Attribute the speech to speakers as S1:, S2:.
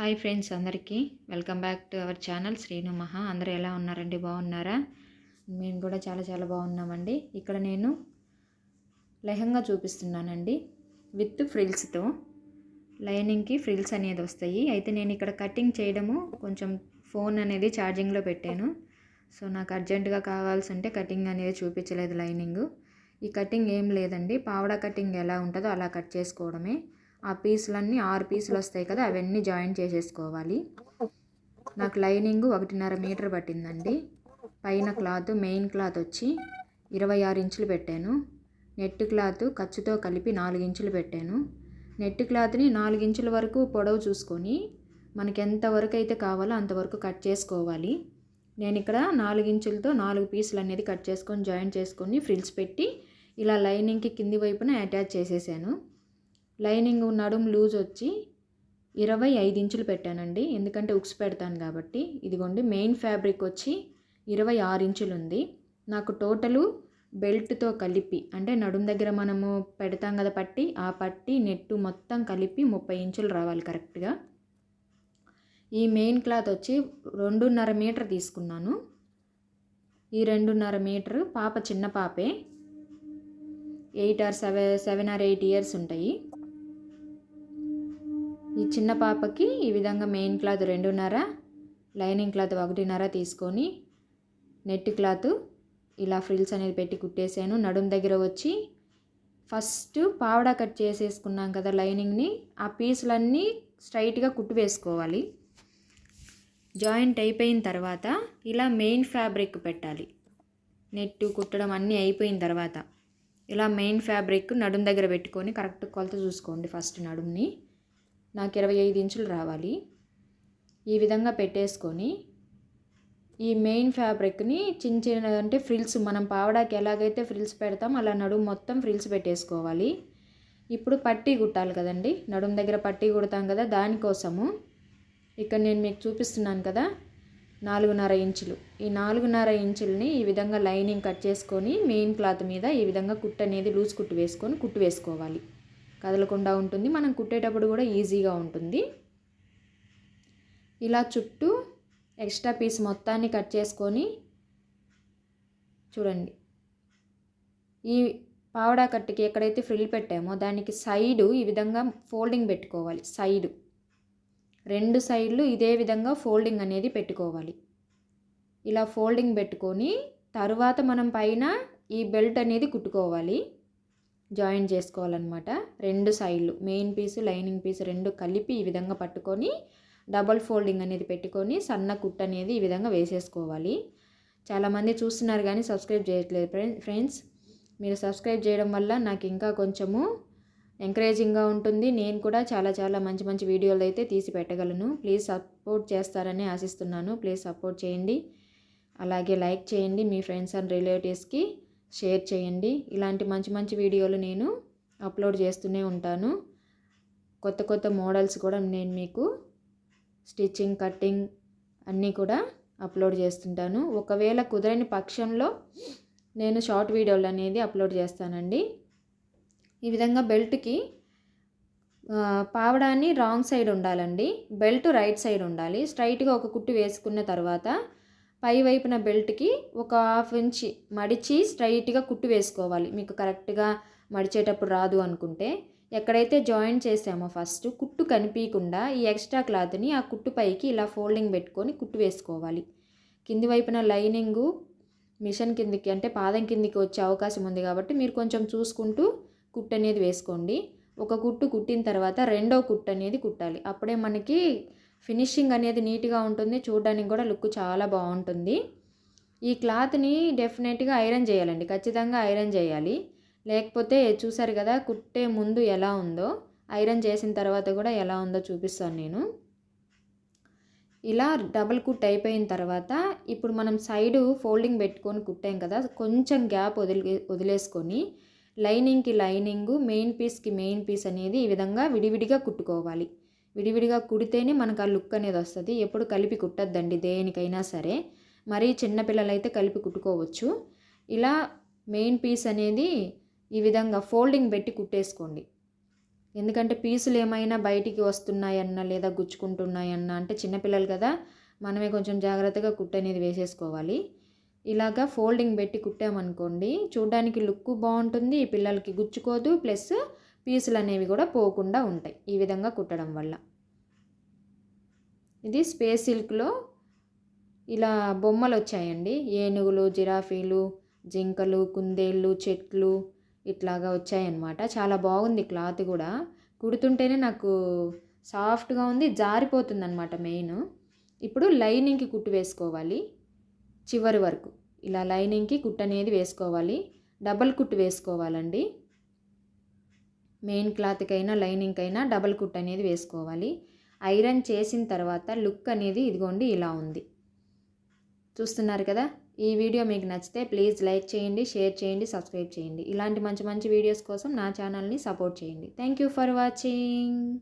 S1: Hi friends అందరికీ. Welcome back to our channel Srinu Maha. అందరూ ఎలా ఉన్నారండి? బాగున్నారా? మేము కూడా చాలా చాలా బాగున్నామండి. ఇక్కడ నేను లెహంగా చూపిస్తున్నానండి. విత్ ఫ్రిల్స్తో. లైనింగ్కి ఫ్రిల్స్ అనేది వస్తాయి. అయితే నేను ఇక్కడ కటింగ్ చేయడము కొంచెం ఫోన్ అనేది ఛార్జింగ్లో పెట్టాను. సో నాకు అర్జెంటుగా కావాల్సి ఉంటే కటింగ్ అనేది చూపించలేదు లైనింగ్. ఈ కటింగ్ ఏం లేదండి. పావడా కటింగ్ ఎలా ఉంటుందో అలా కట్ చేసుకోవడమే. ఆ పీసులన్నీ ఆరు పీసులు వస్తాయి కదా అవన్నీ జాయిన్ చేసేసుకోవాలి. నాకు లైనింగ్ ఒకటిన్నర మీటర్ పట్టిందండి. పైన క్లాత్ మెయిన్ క్లాత్ వచ్చి ఇరవై ఆరు ఇంచులు పెట్టాను. నెట్ క్లాత్ ఖర్చుతో కలిపి నాలుగు ఇంచులు పెట్టాను. నెట్ క్లాత్ని నాలుగు ఇంచుల వరకు పొడవు చూసుకొని మనకి ఎంతవరకు అయితే కావాలో అంతవరకు కట్ చేసుకోవాలి. నేను ఇక్కడ నాలుగు ఇంచులతో నాలుగు పీసులు అనేది కట్ చేసుకొని జాయిన్ చేసుకొని ఫ్రిల్స్ పెట్టి ఇలా లైనింగ్కి కింది వైపున అటాచ్ చేసేసాను. లైనింగ్ నడుము లూజ్ వచ్చి ఇరవై ఐదు ఇంచులు పెట్టానండి. ఎందుకంటే ఉక్స్ పెడతాను కాబట్టి. ఇదిగోండి మెయిన్ ఫ్యాబ్రిక్ వచ్చి ఇరవై ఆరు ఇంచులు ఉంది. నాకు టోటలు బెల్ట్తో కలిపి అంటే నడుము దగ్గర మనము పెడతాం కదా పట్టి ఆ పట్టి నెట్టు మొత్తం కలిపి ముప్పై ఇంచులు రావాలి కరెక్ట్గా. ఈ మెయిన్ క్లాత్ వచ్చి రెండున్నర మీటర్ తీసుకున్నాను. ఈ రెండున్నర మీటర్ పాప చిన్న పాపే. Eight or seven seven or eight years ఉంటాయి. ఈ చిన్న పాపకి ఈ విధంగా మెయిన్ క్లాత్ రెండున్నర లైనింగ్ క్లాత్ ఒకటిన్నర తీసుకొని నెట్ క్లాత్ ఇలా ఫ్రిల్స్ అనేది పెట్టి కుట్టేసాను. నడుం దగ్గర వచ్చి ఫస్ట్ పావడా కట్ చేసేసుకున్నాం కదా లైనింగ్ని ఆ పీసులన్నీ స్ట్రైట్గా కుట్టు వేసుకోవాలి. జాయింట్ అయిపోయిన తర్వాత ఇలా మెయిన్ ఫ్యాబ్రిక్ పెట్టాలి. నెట్టు కుట్టడం అన్నీ అయిపోయిన తర్వాత ఇలా మెయిన్ ఫ్యాబ్రిక్ నడుం దగ్గర పెట్టుకొని కరెక్ట్ కొలత చూసుకోండి ఫస్ట్ నడుముని నాకు ఇరవై ఐదు ఇంచులు రావాలి. ఈ విధంగా పెట్టేసుకొని ఈ మెయిన్ ఫ్యాబ్రిక్ని చిన్న చిన్న అంటే ఫ్రిల్స్ మనం పావడాకి ఎలాగైతే ఫ్రిల్స్ పెడతాం అలా నడుము మొత్తం ఫ్రిల్స్ పెట్టేసుకోవాలి. ఇప్పుడు పట్టీ కుట్టాలి కదండి. నడుము దగ్గర పట్టీ కుడతాం కదా దానికోసము ఇక్కడ నేను మీకు చూపిస్తున్నాను కదా నాలుగున్నర ఇంచులు. ఈ నాలుగున్నర ఇంచుల్ని ఈ విధంగా లైనింగ్ కట్ చేసుకొని మెయిన్ క్లాత్ మీద ఈ విధంగా కుట్టు అనేది లూజ్ కుట్టు వేసుకొని కుట్టు వేసుకోవాలి. కదలకుండా ఉంటుంది. మనం కుట్టేటప్పుడు కూడా ఈజీగా ఉంటుంది. ఇలా చుట్టూ ఎక్స్ట్రా పీస్ మొత్తాన్ని కట్ చేసుకొని చూడండి. ఈ పావడా కట్టుకి ఎక్కడైతే ఫ్రిల్ పెట్టామో దానికి సైడు ఈ విధంగా ఫోల్డింగ్ పెట్టుకోవాలి. సైడు. రెండు సైడ్లు ఇదే విధంగా ఫోల్డింగ్ అనేది పెట్టుకోవాలి. ఇలా ఫోల్డింగ్ పెట్టుకొని తర్వాత మనం పైన ఈ బెల్ట్ అనేది కుట్టుకోవాలి. జాయిన్ చేసుకోవాలన్నమాట. రెండు సైడ్లు మెయిన్ పీసు లైనింగ్ పీస్ రెండు కలిపి ఈ విధంగా పట్టుకొని డబల్ ఫోల్డింగ్ అనేది పెట్టుకొని సన్న కుట్ అనేది ఈ విధంగా వేసేసుకోవాలి. చాలామంది చూస్తున్నారు కానీ సబ్స్క్రైబ్ చేయట్లేదు ఫ్రెండ్స్. మీరు సబ్స్క్రైబ్ చేయడం వల్ల నాకు ఇంకా కొంచెము ఎంకరేజింగ్గా ఉంటుంది. నేను కూడా చాలా చాలా మంచి మంచి వీడియోలు అయితే తీసి పెట్టగలను. ప్లీజ్ సపోర్ట్ చేస్తారని ఆశిస్తున్నాను. ప్లీజ్ సపోర్ట్ చేయండి. అలాగే లైక్ చేయండి మీ ఫ్రెండ్స్ అండ్ రిలేటివ్స్కి. షేర్ చేయండి. ఇలాంటి మంచి మంచి వీడియోలు నేను అప్లోడ్ చేస్తూనే ఉంటాను. కొత్త కొత్త మోడల్స్ కూడా నేను మీకు స్టిచ్చింగ్ కట్టింగ్ అన్నీ కూడా అప్లోడ్ చేస్తుంటాను. ఒకవేళ కుదరని పక్షంలో నేను షార్ట్ వీడియోలు అనేది అప్లోడ్ చేస్తానండి. ఈ విధంగా బెల్ట్కి పావడాన్ని రాంగ్ సైడ్ ఉండాలండి. బెల్ట్ రైట్ సైడ్ ఉండాలి. స్ట్రైట్గా ఒక కుట్టు వేసుకున్న తర్వాత పై వైపున బెల్ట్కి ఒక హాఫ్ ఇంచ్ మడిచి స్ట్రైట్గా కుట్టు వేసుకోవాలి. మీకు కరెక్ట్గా మడిచేటప్పుడు రాదు అనుకుంటే. ఎక్కడైతే జాయిన్ చేసామో ఫస్ట్ కుట్టు కనిపించకుండా ఈ ఎక్స్ట్రా క్లాత్ని ఆ కుట్టు పైకి ఇలా ఫోల్డింగ్ పెట్టుకొని కుట్టు వేసుకోవాలి. కింది వైపున లైనింగు మిషన్ కిందికి అంటే పాదం కిందికి వచ్చే అవకాశం ఉంది కాబట్టి మీరు కొంచెం చూసుకుంటూ కుట్టు అనేది వేసుకోండి. ఒక కుట్టు కుట్టిన తర్వాత రెండో కుట్టు అనేది కుట్టాలి. అప్పుడే మనకి ఫినిషింగ్ అనేది నీట్గా ఉంటుంది చూడడానికి కూడా లుక్ చాలా బాగుంటుంది. ఈ క్లాత్ని డెఫినెట్గా ఐరన్ చేయాలండి ఖచ్చితంగా ఐరన్ చేయాలి. లేకపోతే చూసారు కదా కుట్టే ముందు ఎలా ఉందో ఐరన్ చేసిన తర్వాత కూడా ఎలా ఉందో చూపిస్తాను నేను. ఇలా డబుల్ కుట్ అయిపోయిన తర్వాత ఇప్పుడు మనం సైడు ఫోల్డింగ్ పెట్టుకొని కుట్టాం కదా కొంచెం గ్యాప్ వదిలి వదిలేసుకొని లైనింగ్కి లైనింగు మెయిన్ పీస్కి మెయిన్ పీస్ అనేది ఈ విధంగా విడివిడిగా కుట్టుకోవాలి. విడివిడిగా కుడితేనే మనకు ఆ లుక్ అనేది వస్తుంది. ఎప్పుడు కలిపి కుట్టద్దండి దేనికైనా సరే. మరీ చిన్నపిల్లలైతే కలిపి కుట్టుకోవచ్చు. ఇలా మెయిన్ పీస్ అనేది ఈ విధంగా ఫోల్డింగ్ పెట్టి కుట్టేసుకోండి. ఎందుకంటే పీసులు ఏమైనా బయటికి వస్తున్నాయన్నా లేదా గుచ్చుకుంటున్నాయన్నా అంటే చిన్నపిల్లలు కదా మనమే కొంచెం జాగ్రత్తగా కుట్టు అనేది వేసేసుకోవాలి. ఇలాగా ఫోల్డింగ్ పెట్టి కుట్టామనుకోండి చూడడానికి లుక్ బాగుంటుంది పిల్లలకి గుచ్చుకోదు ప్లస్ పీసులు అనేవి కూడా పోకుండా ఉంటాయి ఈ విధంగా కుట్టడం వల్ల. ఇది స్పేస్ సిల్క్లో ఇలా బొమ్మలు వచ్చాయండి ఏనుగులు జిరాఫీలు జింకలు కుందేళ్ళు చెట్లు ఇట్లాగా వచ్చాయన్నమాట. చాలా బాగుంది క్లాత్ కూడా. కుడుతుంటేనే నాకు సాఫ్ట్గా ఉంది జారిపోతుంది అనమాట మెయిన్. ఇప్పుడు లైనింగ్కి కుట్టు వేసుకోవాలి. చివరి వరకు ఇలా లైనింగ్కి కుట్టు అనేది వేసుకోవాలి. డబల్ కుట్టు వేసుకోవాలండి. మెయిన్ క్లాత్కైనా లైనింగ్కైనా డబల్ కుట్ అనేది వేసుకోవాలి. ఐరన్ చేసిన తర్వాత లుక్ అనేది ఇదిగోండి ఇలా ఉంది. చూస్తున్నారు కదా? ఈ వీడియో మీకు నచ్చితే ప్లీజ్ లైక్ చేయండి షేర్ చేయండి సబ్స్క్రైబ్ చేయండి. ఇలాంటి మంచి మంచి వీడియోస్ కోసం నా ఛానల్ని సపోర్ట్ చేయండి. Thank you for watching.